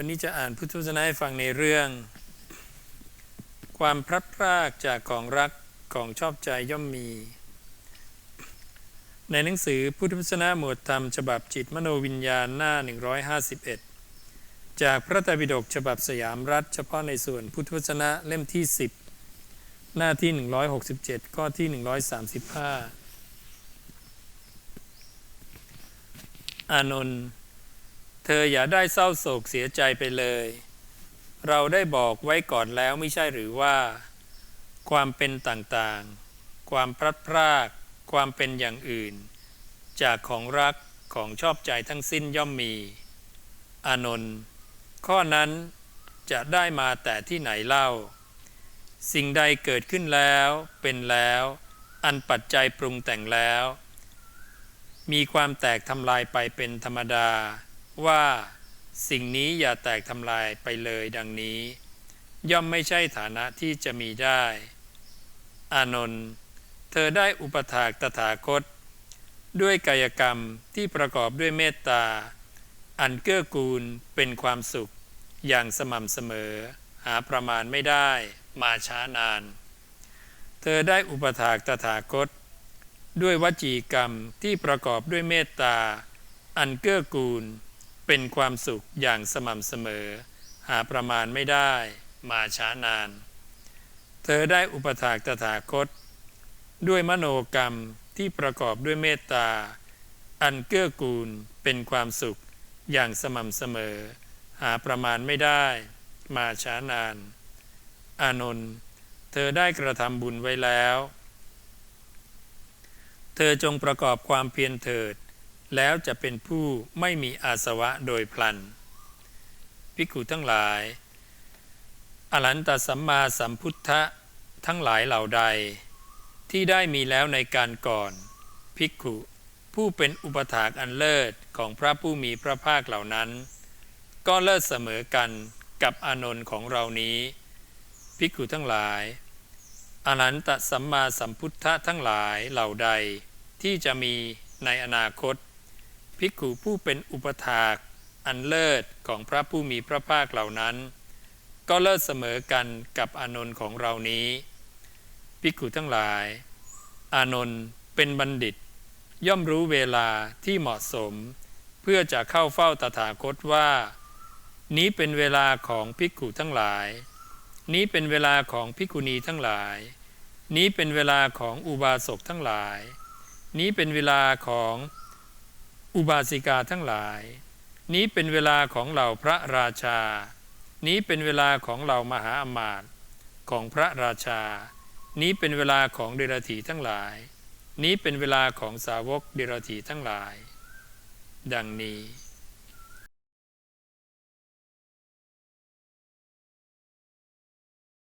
วันนี้จะอ่านพุทธวจนะให้ฟังในเรื่อง ความพลัดพรากจากของรักของชอบใจย่อมมี ในหนังสือพุทธวจนะหมวดธรรมฉบับจิตมโนวิญญาณหน้า 151 จากพระไตรปิฎกฉบับสยามรัฐ เฉพาะในส่วนพุทธวจนะเล่มที่ 10 หน้าที่ 167 ข้อที่ 135 อานนท์ เธออย่าได้เศร้าโศกเสียใจไปเลย เราได้บอกไว้ก่อนแล้วไม่ใช่หรือว่า ความเป็นต่างๆ ความพลัดพราก ความเป็นอย่างอื่น จากของรักของชอบใจทั้งสิ้นย่อมมี อานนท์ข้อนั้นจะได้มาแต่ที่ไหนเล่า สิ่งใดเกิดขึ้นแล้วเป็นแล้ว อันปัจจัยปรุงแต่งแล้ว มีความแตกทำลายไปเป็นธรรมดา ว่าสิ่งนี้อย่าแตกทำลายไปเลยดังนี้ ย่อมไม่ใช่ฐานะที่จะมีได้ อานนท์เธอได้อุปถากตถาคต ด้วยกายกรรมที่ประกอบด้วยเมตตา อันเกื้อกูลเป็นความสุข อย่างสม่ำเสมอ หาประมาณไม่ได้มาช้านาน เธอได้อุปถากตถาคต ด้วยวจีกรรมที่ประกอบด้วยเมตตา อันเกื้อกูล เป็นความสุขอย่างสม่ำเสมอ หาประมาณไม่ได้ มาช้านาน เธอได้อุปถากตถาคต ด้วยมโนกรรมที่ประกอบด้วยเมตตา อันเกื้อกูลเป็นความสุขอย่างสม่ำเสมอ หาประมาณไม่ได้ มาช้านาน อานนท์เธอได้กระทำบุญไว้แล้ว เธอจงประกอบความเพียรเถิด แล้วจะเป็นผู้ไม่มีอาสวะโดยพลันภิกขุทั้งหลาย อรันตสัมมาสัมพุทธะทั้งหลายเหล่าใด ที่ได้มีแล้วในการก่อน ภิกขุผู้เป็นอุปถากอันเลิศของพระผู้มีพระภาคเหล่านั้น ก็เลิศเสมอกันกับอานนท์ของเรานี้ ภิกขุทั้งหลายอนันตสัมมาสัมพุทธะทั้งหลายเหล่าใด ที่จะมีในอนาคต ภิกขุผู้เป็นอุปถากอันเลิศของพระผู้มีพระภาคเหล่านั้น ก็เลิศเสมอกันกับอานนท์ของเรานี้ ภิกขุทั้งหลาย อานนท์เป็นบัณฑิต ย่อมรู้เวลาที่เหมาะสม เพื่อจะเข้าเฝ้าตถาคตว่า นี้เป็นเวลาของภิกขุทั้งหลาย นี้เป็นเวลาของภิกขุณีทั้งหลาย นี้เป็นเวลาของอุบาสกทั้งหลาย นี้เป็นเวลาของ อุบาสิกาทั้งหลาย นี้เป็นเวลาของเหล่าพระราชา นี้เป็นเวลาของเหล่ามหาอมาตย์ของพระราชา นี้เป็นเวลาของเดรัจฉีทั้งหลาย นี้เป็นเวลาของสาวกเดรัจฉีทั้งหลาย ดังนี้